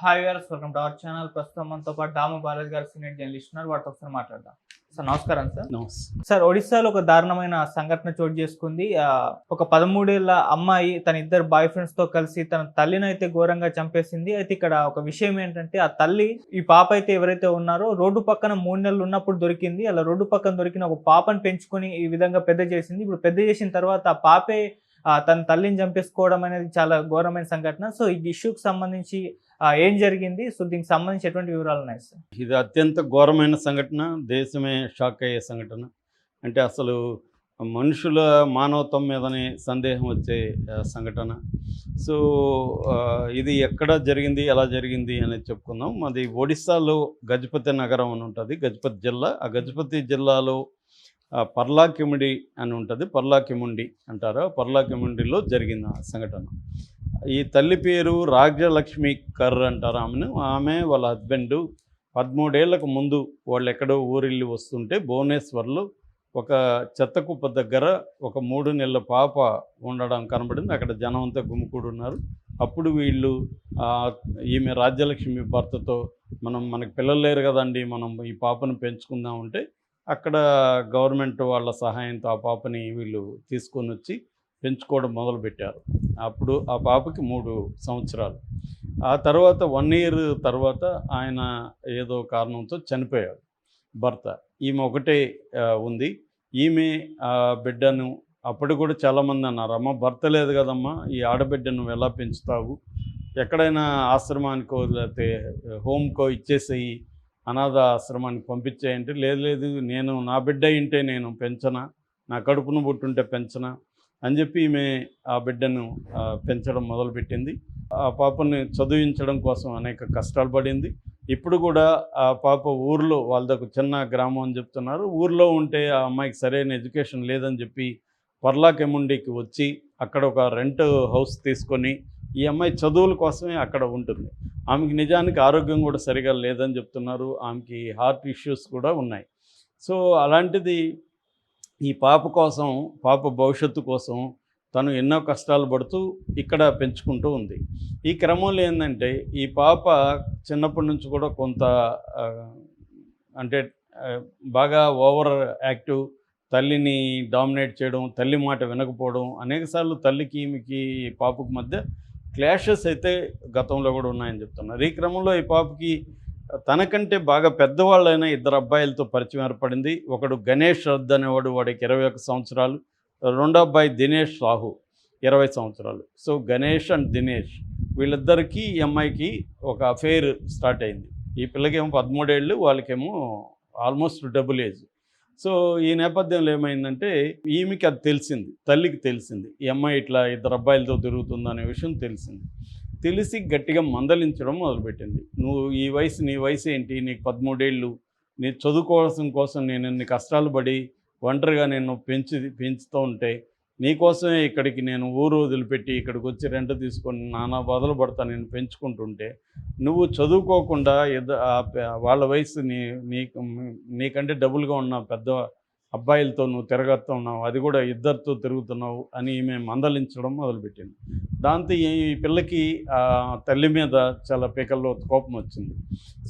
Hi గారు welcome to our channel. ప్రస్తుతం మనతో పాటు దాము బాలాజీ గారు సీనియర్ జర్నలిస్ట్ ఉన్నారు. వాటితో ఒకసారి మాట్లాడదాం. సార్ నమస్కారం సార్. సార్ ఒడిశాలో ఒక దారుణమైన సంఘటన చోటు చేసుకుంది. ఒక పదమూడేళ్ళ అమ్మాయి తన ఇద్దరు బాయ్ ఫ్రెండ్స్తో కలిసి తన తల్లిని అయితే ఘోరంగా చంపేసింది. అయితే ఇక్కడ ఒక విషయం ఏంటంటే ఆ తల్లి ఈ పాప అయితే ఎవరైతే ఉన్నారో రోడ్డు పక్కన మూడు నెలలు ఉన్నప్పుడు దొరికింది. అలా రోడ్డు పక్కన దొరికిన ఒక పాపని పెంచుకొని ఈ విధంగా పెద్ద చేసింది. ఇప్పుడు పెద్ద చేసిన తర్వాత ఆ పాపే తన తల్లిని చంపేసుకోవడం అనేది చాలా ఘోరమైన సంఘటన. సో ఈ ఇష్యూకి సంబంధించి ఏం జరిగింది? సో దీనికి సంబంధించి ఎటువంటి వివరాలు ఉన్నాయి సార్? ఇది అత్యంత ఘోరమైన సంఘటన దేశమే షాక్ అయ్యే సంఘటన. అంటే అసలు మనుషుల మానవత్వం మీదనే సందేహం వచ్చే సంఘటన. సో ఇది ఎక్కడ జరిగింది ఎలా జరిగింది అనేది చెప్పుకుందాం. మాది ఒడిస్సాలో గజపతి నగరం అని ఉంటుంది. గజపతి జిల్లా. ఆ గజపతి జిల్లాలో పర్లాకిమిడి అని ఉంటుంది. పర్లాకిముండి అంటారు. ఆ పర్లాకిముండిలో జరిగిన సంఘటన. ఈ తల్లి పేరు రాజ్యలక్ష్మి కర్ అంటారు ఆమెను. ఆమె వాళ్ళ హస్బెండ్ పదమూడేళ్ళకు ముందు వాళ్ళు ఎక్కడో ఊరిల్లి వస్తుంటే భువనేశ్వర్లో ఒక చెత్త కుప్ప దగ్గర ఒక మూడు నెలల పాప ఉండడం కనబడింది. అక్కడ జనం అంతా ఉన్నారు అప్పుడు వీళ్ళు ఈమె రాజ్యలక్ష్మి భర్తతో మనం మనకు పిల్లలు లేరు కదండి మనం ఈ పాపను పెంచుకుందాం అంటే అక్కడ గవర్నమెంట్ వాళ్ళ సహాయంతో ఆ పాపని వీళ్ళు తీసుకొని వచ్చి పెంచుకోవడం మొదలుపెట్టారు. అప్పుడు ఆ పాపకి మూడు సంవత్సరాలు. ఆ తర్వాత వన్ ఇయర్ తర్వాత ఆయన ఏదో కారణంతో చనిపోయాడు భర్త. ఈమె ఒకటే ఉంది. ఈమె ఆ బిడ్డను అప్పుడు కూడా చాలామంది అన్నారు అమ్మ భర్త లేదు కదమ్మా ఈ ఆడబిడ్డను నువ్వు ఎలా పెంచుతావు? ఎక్కడైనా ఆశ్రమానికో లేకపోతే హోమ్కో ఇచ్చేసేయి అనాథ ఆశ్రమానికి పంపించేయంటే లేదు లేదు నేను నా బిడ్డ ఇంటే నేను పెంచనా నా కడుపును పుట్టుంటే పెంచనా అని చెప్పి ఈమె ఆ బిడ్డను పెంచడం మొదలుపెట్టింది. ఆ పాపని చదివించడం కోసం అనేక కష్టాలు పడింది. ఇప్పుడు కూడా ఆ పాప ఊర్లో వాళ్ళదొక చిన్న గ్రామం అని చెప్తున్నారు. ఊర్లో ఉంటే ఆ అమ్మాయికి సరైన ఎడ్యుకేషన్ లేదని చెప్పి పర్లాకెముండికి వచ్చి అక్కడ ఒక రెంట్ హౌస్ తీసుకొని ఈ అమ్మాయి చదువుల కోసమే అక్కడ ఉంటుంది. ఆమెకి నిజానికి ఆరోగ్యం కూడా సరిగా లేదని చెప్తున్నారు. ఆమెకి హార్ట్ ఇష్యూస్ కూడా ఉన్నాయి. సో అలాంటిది ఈ పాప కోసం పాప భవిష్యత్తు కోసం తను ఎన్నో కష్టాలు పడుతూ ఇక్కడ పెంచుకుంటూ ఉంది. ఈ క్రమంలో ఏంటంటే ఈ పాప చిన్నప్పటి నుంచి కూడా కొంత అంటే బాగా ఓవర్ యాక్టివ్ తల్లిని డామినేట్ చేయడం తల్లి మాట వినకపోవడం అనేకసార్లు తల్లికి ఈమెకి పాపకు మధ్య క్లాషెస్ అయితే గతంలో కూడా ఉన్నాయని చెప్తున్నారు ఈ క్రమంలో ఈ పాపకి తనకంటే బాగా పెద్దవాళ్ళైన ఇద్దరు అబ్బాయిలతో పరిచయం ఏర్పడింది. ఒకడు గణేష్ రద్ అనేవాడు వాడికి ఇరవై ఒక సంవత్సరాలు. రెండో అబ్బాయి దినేష్ సాహు ఇరవై సంవత్సరాలు. సో గణేష్ అండ్ దినేష్ వీళ్ళిద్దరికీ ఈ అమ్మాయికి ఒక అఫైర్ స్టార్ట్ అయింది. ఈ పిల్లకేమో పదమూడేళ్ళు వాళ్ళకేమో ఆల్మోస్ట్ డబుల్ ఏజ్ సో ఈ నేపథ్యంలో ఏమైందంటే ఈమెకి అది తెలిసింది. తల్లికి తెలిసింది. ఈ అమ్మాయి ఇట్లా ఇద్దరు అబ్బాయిలతో తిరుగుతుంది అనే విషయం తెలిసింది. తెలిసి గట్టిగా మందలించడం మొదలుపెట్టింది. నువ్వు ఈ వయసు నీ వయసు ఏంటి? నీకు పదమూడేళ్ళు. నీ చదువుకోవాల్సిన కోసం నేను ఇన్ని కష్టాలు పడి ఒంటరిగా నేను పెంచి పెంచుతూ ఉంటే నీకోసమే ఇక్కడికి నేను ఊరు వదిలిపెట్టి ఇక్కడికి వచ్చి రెంట్ తీసుకొని నానా బాధలు పడతా నేను పెంచుకుంటుంటే నువ్వు చదువుకోకుండా ఎద వాళ్ళ వయసు నీ నీకు నీకంటే డబుల్గా ఉన్న పెద్ద అబ్బాయిలతో నువ్వు తిరగతున్నావు అది కూడా ఇద్దరితో తిరుగుతున్నావు అని ఈమె మందలించడం మొదలుపెట్టింది. దాంతో ఈ పిల్లకి ఆ తల్లి మీద చాలా పీకల్లో కోపం వచ్చింది.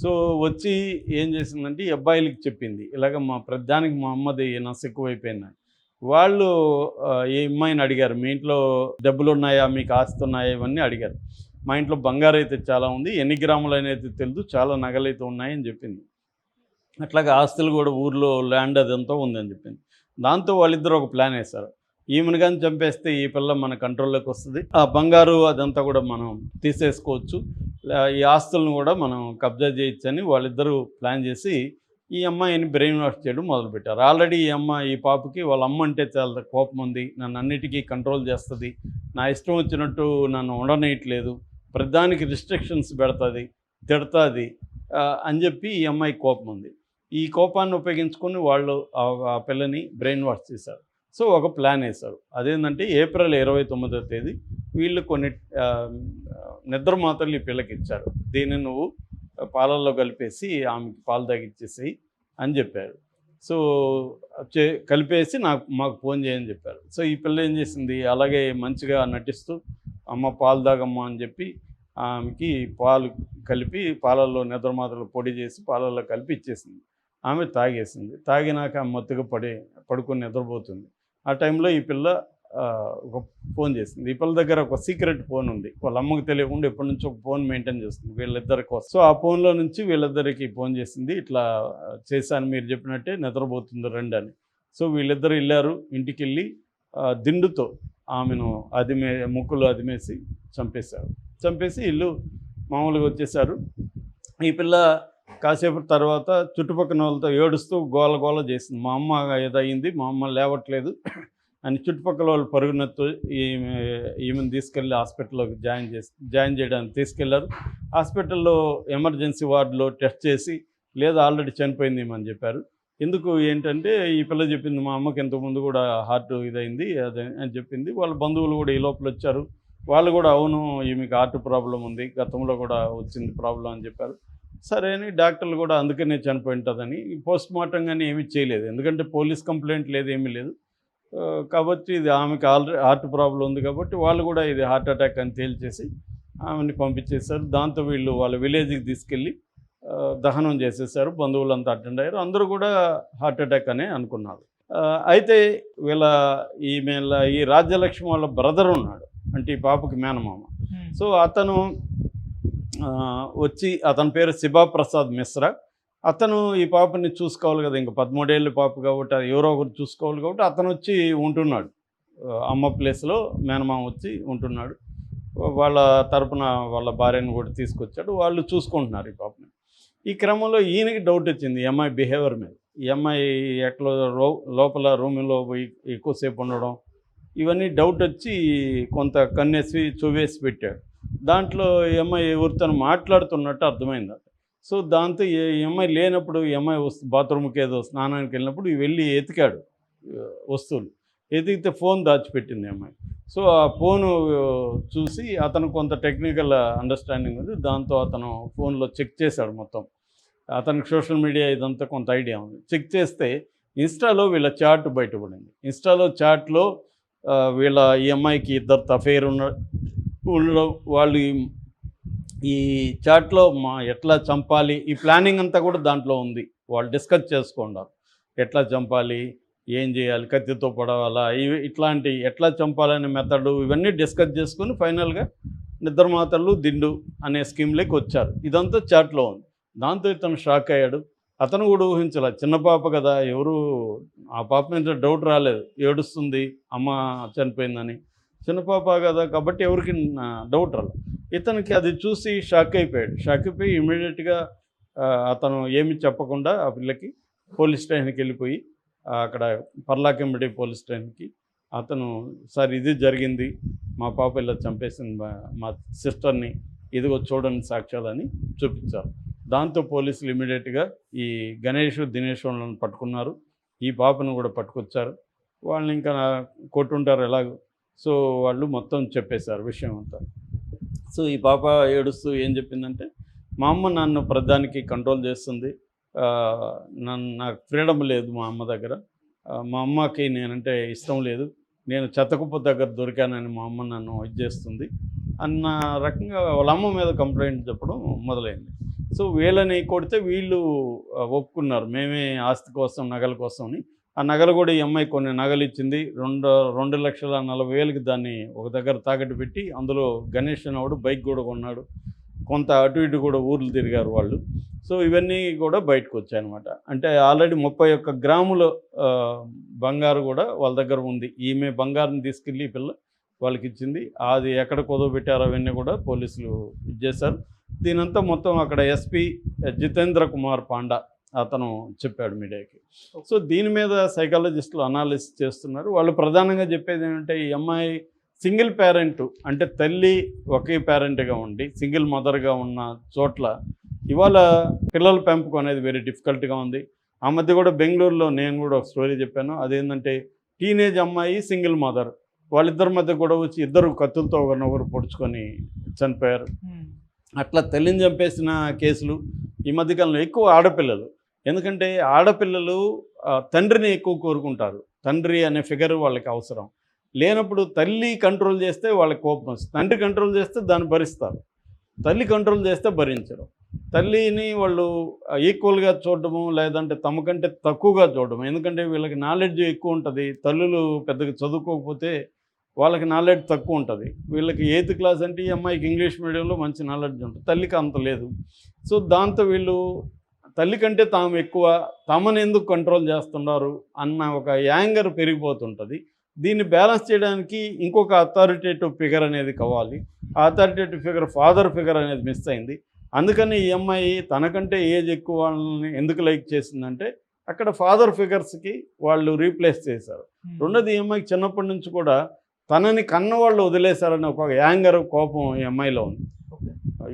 సో వచ్చి ఏం చేసిందంటే ఈ అబ్బాయిలకి చెప్పింది ఇలాగ మా ప్రధానికి మా అమ్మది నా ఎక్కువైపోయిందని వాళ్ళు ఈ అమ్మాయిని అడిగారు? మీ ఇంట్లో డబ్బులు ఉన్నాయా మీకు ఆస్తి ఉన్నాయా ఇవన్నీ అడిగారు. మా ఇంట్లో బంగారు అయితే చాలా ఉంది. ఎన్ని గ్రాములు అనేది తెలుదు. చాలా నగలైతే ఉన్నాయని చెప్పింది. అట్లాగే ఆస్తులు కూడా ఊర్లో ల్యాండ్ అదంతా ఉందని చెప్పింది. దాంతో వాళ్ళిద్దరు ఒక ప్లాన్ వేశారు. ఈమెను కానీ చంపేస్తే ఈ పిల్ల మన కంట్రోల్లోకి వస్తుంది. ఆ బంగారు అదంతా కూడా మనం తీసేసుకోవచ్చు. ఈ ఆస్తులను కూడా మనం కబ్జా చేయొచ్చని వాళ్ళిద్దరూ ప్లాన్ చేసి ఈ అమ్మాయిని బ్రెయిన్ వాష్ చేయడం మొదలుపెట్టారు. ఆల్రెడీ ఈ అమ్మాయి ఈ పాపకి వాళ్ళ అమ్మ అంటే చాలా కోపం ఉంది. నన్ను అన్నిటికీ కంట్రోల్ చేస్తుంది. నా ఇష్టం వచ్చినట్టు నన్ను ఉండనేయట్లేదు. ప్రధానికి రిస్ట్రిక్షన్స్ పెడుతుంది తిడుతుంది అని చెప్పి ఈ అమ్మాయి కోపం ఉంది. ఈ కోపాన్ని ఉపయోగించుకొని వాళ్ళు ఆ- పిల్లని బ్రెయిన్ వాష్ చేశారు. సో ఒక ప్లాన్ వేశారు. అదేంటంటే ఏప్రిల్ ఇరవై తొమ్మిదో తేదీ వీళ్ళు కొన్ని నిద్ర మాత్రలు ఈ పిల్లకి ఇచ్చారు దీన్ని నువ్వు పాలల్లో కలిపేసి ఆమెకి పాలు తాగిచ్చేసేయి అని చెప్పారు. సో చే కలిపేసి నాకు మాకు ఫోన్ చేయని చెప్పారు. సో ఈ పిల్ల ఏం చేసింది? అలాగే మంచిగా నటిస్తూ అమ్మ పాలు తాగమ్మ అని చెప్పి ఆమెకి పాలు కలిపి పాలల్లో నిద్రమాతలు పొడి చేసి పాలల్లో కలిపి ఇచ్చేసింది. ఆమె తాగేసింది. తాగినాక ఆమె మత్తుగా పడి పడుకొని నిద్రపోతుంది. ఆ టైంలో ఈ పిల్ల ఫోన్ చేసింది. ఈ దగ్గర ఒక సీక్రెట్ ఫోన్ ఉంది. వాళ్ళ అమ్మకి తెలియకుండా ఎప్పటి నుంచి ఒక ఫోన్ మెయింటైన్ చేస్తుంది. వీళ్ళిద్దరి కోసం. సో ఆ ఫోన్లో నుంచి వీళ్ళిద్దరికి ఫోన్ చేసింది. ఇట్లా చేశాను మీరు చెప్పినట్టే నిద్రపోతుంది రండి అని. సో వీళ్ళిద్దరు వెళ్ళారు ఇంటికి వెళ్ళి దిండుతో ఆమెను అదిమే ముక్కులు అదిమేసి చంపేశారు. చంపేసి ఇల్లు మామూలుగా వచ్చేసారు ఈ పిల్ల కాసేపు తర్వాత చుట్టుపక్కల వాళ్ళతో ఏడుస్తూ గోల గోల చేసింది. మా అమ్మ ఏదయింది అయింది. మా అమ్మ లేవట్లేదు. అని చుట్టుపక్కల వాళ్ళు పరుగునతో ఈమెను తీసుకెళ్ళి హాస్పిటల్లోకి జాయిన్ చేసి జాయిన్ చేయడానికి తీసుకెళ్ళారు. హాస్పిటల్లో ఎమర్జెన్సీ వార్డులో టెస్ట్ చేసి లేదా ఆల్రెడీ చనిపోయింది అని చెప్పారు. ఎందుకు ఏంటంటే ఈ పిల్ల చెప్పింది మా అమ్మకి ఇంతకుముందు కూడా హార్ట్ ఇదైంది అదే అని చెప్పింది. వాళ్ళ బంధువులు కూడా ఈ లోపల వచ్చారు. వాళ్ళు కూడా అవును ఈమెకి హార్ట్ ప్రాబ్లం ఉంది గతంలో కూడా వచ్చింది ప్రాబ్లం అని చెప్పారు. సరే అని డాక్టర్లు కూడా అందుకనే చనిపోయి ఉంటుందని పోస్ట్ మార్టం కానీ ఏమీ చేయలేదు. ఎందుకంటే పోలీస్ కంప్లైంట్ లేదు ఏమీ లేదు. కాబట్టి ఇది ఆమెకి ఆల్రెడీ హార్ట్ ప్రాబ్లం ఉంది కాబట్టి వాళ్ళు కూడా ఇది హార్ట్ అటాక్ అని తేల్చేసి ఆమెని పంపించేశారు. దాంతో వీళ్ళు వాళ్ళ విలేజ్కి తీసుకెళ్ళి దహనం చేసేసారు బంధువులంతా అటెండ్ అయ్యారు. అందరూ కూడా హార్ట్ అటాక్ అనే అనుకున్నారు. అయితే వీళ్ళ ఈమె ఈ రాజ్యలక్ష్మి వాళ్ళ బ్రదర్ ఉన్నాడు. అంటే ఈ పాపకి మేనమామ. సో అతను వచ్చి అతని పేరు శివప్రసాద్ మిశ్రా. అతను ఈ పాపని చూసుకోవాలి కదా ఇంకా పదమూడేళ్ళ పాప కాబట్టి అది ఎవరో ఒకరు చూసుకోవాలి కాబట్టి అతను వచ్చి ఉంటున్నాడు. అమ్మ ప్లేస్లో మేనమామ వచ్చి ఉంటున్నాడు. వాళ్ళ తరపున వాళ్ళ భార్యను కూడా తీసుకొచ్చాడు. వాళ్ళు చూసుకుంటున్నారు ఈ పాపని. ఈ క్రమంలో ఈయనకి డౌట్ వచ్చింది ఈ అమ్మాయి బిహేవియర్ మీద. ఈ అమ్మాయి ఎట్లా రో లోపల రూమ్లో పోయి ఎక్కువసేపు ఉండడం ఇవన్నీ డౌట్ వచ్చి కొంత కన్నేసి చూవేసి పెట్టాడు. దాంట్లో ఈ అమ్మాయి ఎవరితో మాట్లాడుతున్నట్టు అర్థమైంది సో దాంతో ఈ అమ్మాయి లేనప్పుడు ఈ అమ్మాయి వస్తు బాత్రూమ్కి ఏదో స్నానానికి వెళ్ళినప్పుడు వెళ్ళి ఎతికాడు వస్తువులు. ఎతికితే ఫోన్ దాచిపెట్టింది అమ్మాయి సో ఆ ఫోను చూసి అతను కొంత టెక్నికల్ అండర్స్టాండింగ్ ఉంది. దాంతో అతను ఫోన్లో చెక్ చేశాడు మొత్తం. అతనికి సోషల్ మీడియా ఇదంతా కొంత ఐడియా ఉంది. చెక్ చేస్తే ఇన్స్టాలో వీళ్ళ చాట్ బయటపడింది. ఇన్స్టాలో చాట్లో వీళ్ళ ఈ అమ్మాయికి ఇద్దరు అఫైర్ ఉన్న ఉండడం వాళ్ళు ఈ- చాట్లో మా ఎట్లా చంపాలి ఈ ప్లానింగ్ అంతా కూడా దాంట్లో ఉంది. వాళ్ళు డిస్కస్ చేసుకున్నారు. ఎట్లా చంపాలి ఏం చేయాలి కత్తితో పొడవాలా ఇవి ఇట్లాంటి ఎట్లా చంపాలనే మెథడు ఇవన్నీ డిస్కస్ చేసుకొని ఫైనల్గా నిద్రమాతలు దిండు అనే స్కీమ్లోకి వచ్చారు. ఇదంతా చాట్లో ఉంది. దాంతో ఇతను షాక్ అయ్యాడు. అతను కూడా ఊహించాల చిన్న పాప కదా ఎవరు ఆ పాప మీద డౌట్ రాలేదు. ఏడుస్తుంది అమ్మ చనిపోయిందని. చిన్న పాప కదా కాబట్టి ఎవరికి డౌట్ రాలేదు. ఇతనికి అది చూసి షాక్ అయిపోయాడు. షాక్ అయిపోయి ఇమీడియట్గా అతను ఏమి చెప్పకుండా ఆ పిల్లకి పోలీస్ స్టేషన్కి వెళ్ళిపోయి అక్కడ పర్లాకెంబడి పోలీస్ స్టేషన్కి అతను సార్ ఇది జరిగింది. మా పాప ఇలా చంపేసింది. మా- మా సిస్టర్ని ఇదిగో చూడండి సాక్ష్యాలని చూపించారు. దాంతో పోలీసులు ఇమీడియట్గా ఈ గణేష్ దినేష్ వాళ్ళని పట్టుకున్నారు. ఈ పాపను కూడా పట్టుకొచ్చారు. వాళ్ళని ఇంకా కొట్టుంటారు ఎలాగో. సో వాళ్ళు మొత్తం చెప్పేశారు విషయం అంతా. సో ఈ పాప ఏడుస్తూ ఏం చెప్పిందంటే మా అమ్మ నన్ను ప్రధానికి కంట్రోల్ చేస్తుంది. నన్ను నాకు ఫ్రీడమ్ లేదు మా అమ్మ దగ్గర. మా అమ్మకి నేనంటే ఇష్టం లేదు. నేను చెత్తకుప్ప దగ్గర దొరికానని మా అమ్మ నన్ను ఇది చేస్తుంది అన్న రకంగా వాళ్ళ అమ్మ మీద కంప్లైంట్ చెప్పడం మొదలైంది. సో వీళ్ళని కొడితే వీళ్ళు ఒప్పుకున్నారు. మేమే ఆస్తి కోసం నగల కోసం అని ఆ నగలు కూడా ఈ అమ్మాయి కొన్ని నగలు ఇచ్చింది. రెండు రెండు లక్షల నలభై వేలకి దాన్ని ఒక దగ్గర తాకట్టు పెట్టి అందులో గణేష్ అనేవాడు బైక్ కూడా కొన్నాడు. కొంత అటు ఇటు కూడా ఊర్లు తిరిగారు వాళ్ళు. సో ఇవన్నీ కూడా బయటకు వచ్చాయన్నమాట. అంటే ఆల్రెడీ ముప్పై ఒక్క గ్రాముల బంగారు కూడా వాళ్ళ దగ్గర ఉంది. ఈమె బంగారం తీసుకెళ్ళి పిల్ల వాళ్ళకి ఇచ్చింది. అది ఎక్కడ కుదవబెట్టారో అవన్నీ కూడా పోలీసులు ఇచ్చేశారు దీనంతా మొత్తం అక్కడ ఎస్పీ జితేంద్ర కుమార్ పాండా అతను చెప్పాడు మీడియాకి. సో దీని మీద సైకాలజిస్టులు అనాలిసిస్ చేస్తున్నారు. వాళ్ళు ప్రధానంగా చెప్పేది ఏంటంటే ఈ అమ్మాయి సింగిల్ పేరెంట్ అంటే తల్లి ఒకే పేరెంట్గా ఉండి సింగిల్ మదర్గా ఉన్న చోట్ల ఇవాళ పిల్లల పెంపకం అనేది వెరీ డిఫికల్ట్గా ఉంది. ఆ మధ్య కూడా బెంగళూరులో నేను కూడా ఒక స్టోరీ చెప్పాను. అదేంటంటే టీనేజ్ అమ్మాయి సింగిల్ మదర్. వాళ్ళిద్దరి మధ్య కూడా వచ్చి ఇద్దరు కత్తులతో ఒకరినొకరు పొడుచుకొని చనిపోయారు. అట్లా తల్లిని చంపేసిన కేసులు ఈ మధ్యకాలంలో ఎక్కువ ఆడపిల్లలు. ఎందుకంటే ఆడపిల్లలు తండ్రిని ఎక్కువ కోరుకుంటారు. తండ్రి అనే ఫిగర్ వాళ్ళకి అవసరం. లేనప్పుడు తల్లి కంట్రోల్ చేస్తే వాళ్ళకి కోపం వస్తుంది. తండ్రి కంట్రోల్ చేస్తే దాన్ని భరిస్తారు. తల్లి కంట్రోల్ చేస్తే భరించరు. తల్లిని వాళ్ళు ఈక్వల్గా చూడడము లేదంటే తమ కంటే తక్కువగా చూడడం ఎందుకంటే వీళ్ళకి నాలెడ్జ్ ఎక్కువ ఉంటుంది. తల్లులు పెద్దగా చదువుకోకపోతే వాళ్ళకి నాలెడ్జ్ తక్కువ ఉంటుంది. వీళ్ళకి ఎయిత్ క్లాస్ అంటే ఈ అమ్మాయికి ఇంగ్లీష్ మీడియంలో మంచి నాలెడ్జ్ ఉంటుంది. తల్లికి అంత లేదు. సో దాంతో వీళ్ళు తల్లి కంటే తాము ఎక్కువ తమను ఎందుకు కంట్రోల్ చేస్తున్నారు అన్న ఒక యాంగర్ పెరిగిపోతుంటుంది. దీన్ని బ్యాలెన్స్ చేయడానికి ఇంకొక అథారిటేటివ్ ఫిగర్ అనేది కావాలి. ఆ అథారిటేటివ్ ఫిగర్ ఫాదర్ ఫిగర్ అనేది మిస్ అయింది. అందుకని ఈ అమ్మాయి తనకంటే ఏజ్ ఎక్కువ వాళ్ళని ఎందుకు లైక్ చేసిందంటే అక్కడ ఫాదర్ ఫిగర్స్కి వాళ్ళు రీప్లేస్ చేశారు. రెండోది ఈ అమ్మాయికి చిన్నప్పటి నుంచి కూడా తనని కన్నవాళ్ళు వదిలేశారని ఒక యాంగర్ కోపం ఈ అమ్మాయిలో ఉంది.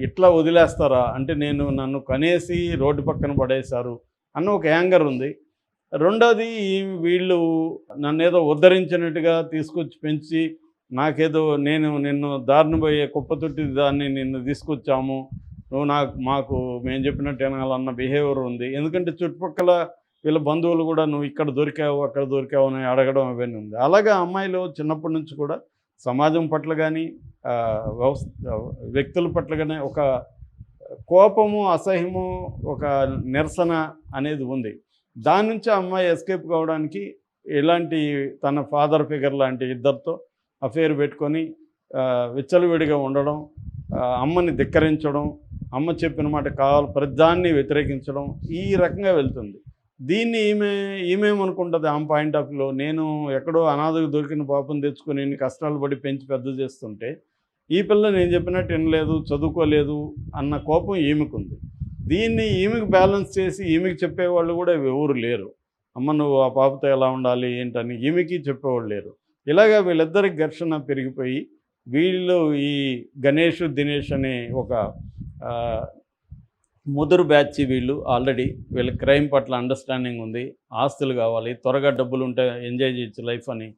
ఇట్లా వదిలేస్తారా? అంటే నేను నన్ను కనేసి రోడ్డు పక్కన పడేశారు అన్న ఒక యాంగర్ ఉంది. రెండోది వీళ్ళు నన్ను ఏదో ఉద్ధరించినట్టుగా తీసుకొచ్చి పెంచి నాకేదో నేను నిన్ను దారిని పోయే కుప్పతొట్టి దాన్ని నిన్ను తీసుకొచ్చాము. నువ్వు నాకు మాకు మేము చెప్పినట్టు వినాలన్న బిహేవియర్ ఉంది. ఎందుకంటే చుట్టుపక్కల వీళ్ళ బంధువులు కూడా నువ్వు ఇక్కడ దొరికావు అక్కడ దొరికావు అని అడగడం అవన్నీ ఉంది. అలాగే అమ్మాయిలు చిన్నప్పటి నుంచి కూడా సమాజం పట్ల కానీ వ్యక్తుల పట్ల కానీ ఒక కోపము అసహ్యము ఒక నిరసన అనేది ఉంది. దాని నుంచి అమ్మాయి ఎస్కేప్ కావడానికి ఇలాంటి తన ఫాదర్ ఫిగర్ లాంటి ఇద్దరితో అఫేర్ పెట్టుకొని విచ్చలవిడిగా ఉండడం అమ్మని ధిక్కరించడం అమ్మ చెప్పిన మాట కావాలి ప్రతిదాన్ని వ్యతిరేకించడం ఈ రకంగా వెళ్తుంది. దీన్ని ఈమె ఈమెమనుకుంటుంది ఆమె పాయింట్ ఆఫ్ వ్యూలో నేను ఎక్కడో అనాథకు దొరికిన పాపం తెచ్చుకొని కష్టాలు పడి పెంచి పెద్ద చేస్తుంటే ఈ పిల్ల నేను చెప్పినట్టు వినలేదు చదువుకోలేదు అన్న కోపం ఈమెకుంది. దీన్ని ఈమెకు బ్యాలెన్స్ చేసి ఈమెకి చెప్పేవాళ్ళు కూడా ఎవరు లేరు. అమ్మ నువ్వు ఆ పాపతో ఎలా ఉండాలి ఏంటని ఈమెకి చెప్పేవాళ్ళు లేరు. ఇలాగా వీళ్ళిద్దరికి ఘర్షణ పెరిగిపోయి వీళ్ళు ఈ గణేష్ దినేష్ అనే ఒక ముదురు బ్యాచ్ వీళ్ళు ఆల్రెడీ వీళ్ళ క్రైమ్ పట్ల అండర్స్టాండింగ్ ఉంది. ఆస్తులు కావాలి త్వరగా డబ్బులు ఉంటే ఎంజాయ్ చేయొచ్చు లైఫ్ అని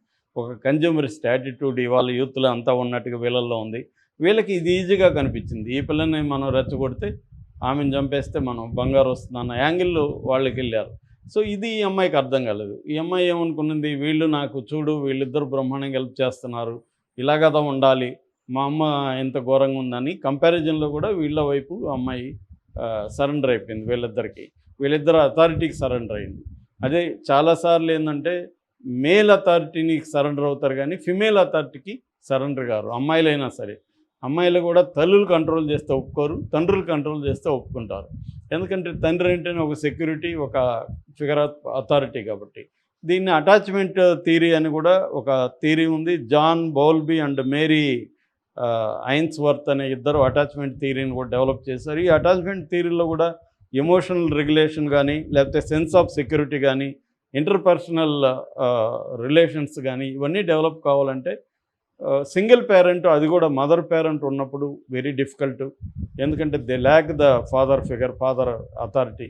ఒక కన్జ్యూమరిస్ట్ యాటిట్యూడ్ ఇవాళ యూత్లో అంతా ఉన్నట్టుగా వీళ్ళల్లో ఉంది. వీళ్ళకి ఇది ఈజీగా కనిపించింది. ఈ పిల్లని మనం రెచ్చగొడితే ఆమెను చంపేస్తే మనం బంగారు వస్తుంది అన్న యాంగిల్లో వాళ్ళకి వెళ్ళారు. సో ఇది ఈ అమ్మాయికి అర్థం కాలేదు. ఈ అమ్మాయి ఏమనుకున్నది వీళ్ళు నాకు చూడు వీళ్ళిద్దరు బ్రహ్మాండంగా హెల్ప్ చేస్తున్నారు. ఇలాగదా ఉండాలి. మా అమ్మ ఎంత ఘోరంగా ఉందని కంపారిజన్లో కూడా వీళ్ళ వైపు అమ్మాయి సరెండర్ అయిపోయింది వీళ్ళిద్దరికి. వీళ్ళిద్దరు అథారిటీకి సరెండర్ అయింది. అదే చాలాసార్లు ఏంటంటే మేల్ అథారిటీని సరెండర్ అవుతారు కానీ ఫిమేల్ అథారిటీకి సరెండర్ గారు అమ్మాయిలైనా సరే. అమ్మాయిలు కూడా తల్లులు కంట్రోల్ చేస్తే ఒప్పుకోరు తండ్రులు కంట్రోల్ చేస్తే ఒప్పుకుంటారు. ఎందుకంటే తండ్రి అంటేనే ఒక సెక్యూరిటీ ఒక ఫిగర్ అథారిటీ కాబట్టి. దీన్ని అటాచ్మెంట్ థీరీ అని కూడా ఒక థీరీ ఉంది. John Bowlby and Mary Ainsworth అనే ఇద్దరు అటాచ్మెంట్ థీరీని కూడా డెవలప్ చేశారు. ఈ అటాచ్మెంట్ థీరీలో కూడా ఎమోషనల్ రెగ్యులేషన్ కానీ లేకపోతే సెన్స్ ఆఫ్ సెక్యూరిటీ కానీ ఇంటర్పర్సనల్ రిలేషన్స్ కానీ ఇవన్నీ డెవలప్ కావాలంటే సింగిల్ పేరెంట్ అది కూడా మదర్ పేరెంట్ ఉన్నప్పుడు వెరీ డిఫికల్ట్ ఎందుకంటే they lack the father figure father authority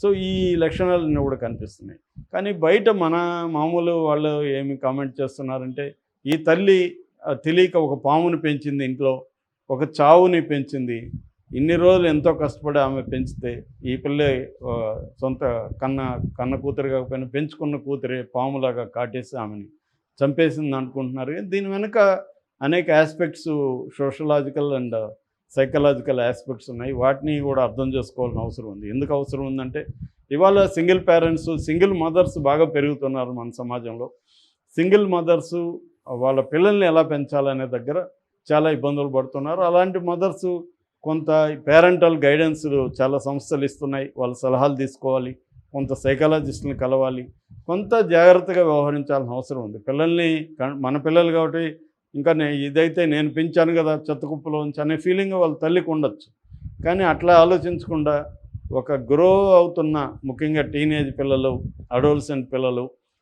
so ఈ లక్షణాలన్నీ కూడా కనిపిస్తున్నాయి. కానీ బయట మన మామూలు వాళ్ళు ఏమి కామెంట్ చేస్తున్నారంటే ఈ తల్లి తెలియక ఒక పాముని పెంచింది ఇంట్లో ఒక చావుని పెంచింది ఇన్ని రోజులు ఎంతో కష్టపడి ఆమె పెంచితే ఈ పిల్ల సొంత కన్న కన్న కూతురు కాకపోయినా పెంచుకున్న కూతురే పాములాగా కాటేసి ఆమెని చంపేసింది అనుకుంటున్నారు. దీని వెనుక అనేక aspects sociological and psychological aspects ఉన్నాయి. వాటిని కూడా అర్థం చేసుకోవాల్సిన అవసరం ఉంది. ఎందుకు అవసరం ఉందంటే ఇవాళ సింగిల్ పేరెంట్స్ సింగిల్ మదర్స్ బాగా పెరుగుతున్నారు మన సమాజంలో. సింగిల్ మదర్స్ వాళ్ళ పిల్లల్ని ఎలా పెంచాలనే దగ్గర చాలా ఇబ్బందులు పడుతున్నారు. అలాంటి మదర్సు కొంత పేరెంటల్ గైడెన్స్ చాలా సంస్థలు ఇస్తున్నాయి. వాళ్ళ సలహాలు తీసుకోవాలి. కొంత సైకాలజిస్ట్ని కలవాలి. కొంత జాగ్రత్తగా వ్యవహరించాల్సిన అవసరం ఉంది. పిల్లల్ని మన పిల్లలు కాబట్టి ఇంకా నేను ఇదైతే నేను పెంచాను కదా చెత్తకుప్పలో ఉంచి అనే ఫీలింగ్ వాళ్ళ తల్లికి ఉండొచ్చు. కానీ అట్లా ఆలోచించకుండా ఒక గ్రో అవుతున్న ముఖ్యంగా టీనేజ్ పిల్లలు అడోల్సెంట్ పిల్లలు